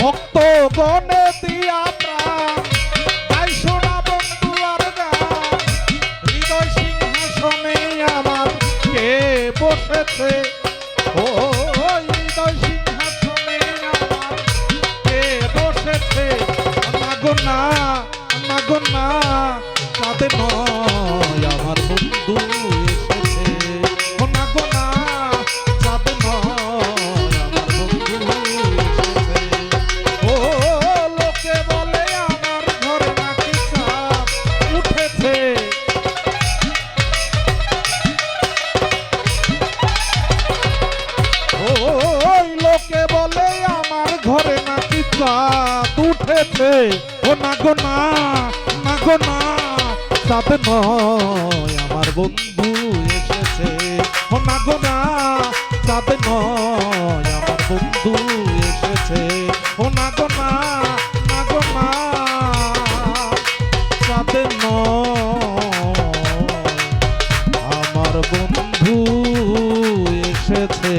ভক্ত গণে দিয়া প্রাণ, তাই শোনা বন্ধু আর গান। হৃদয় সিংহাসনে ও, হৃদয় সিংহাসনে আমার কে বসেছে? না গো না না গো না আমার ঘরে নাকি চাঁদ উঠেছে। ও না গো না না গো না, চাঁদ নয় আমার বন্ধু এসেছে। ও না গো না, চাঁদ নয় আমার বন্ধু এসেছে। ও না গো না না গো না, চাঁদ নয় আমার বন্ধু এসেছে।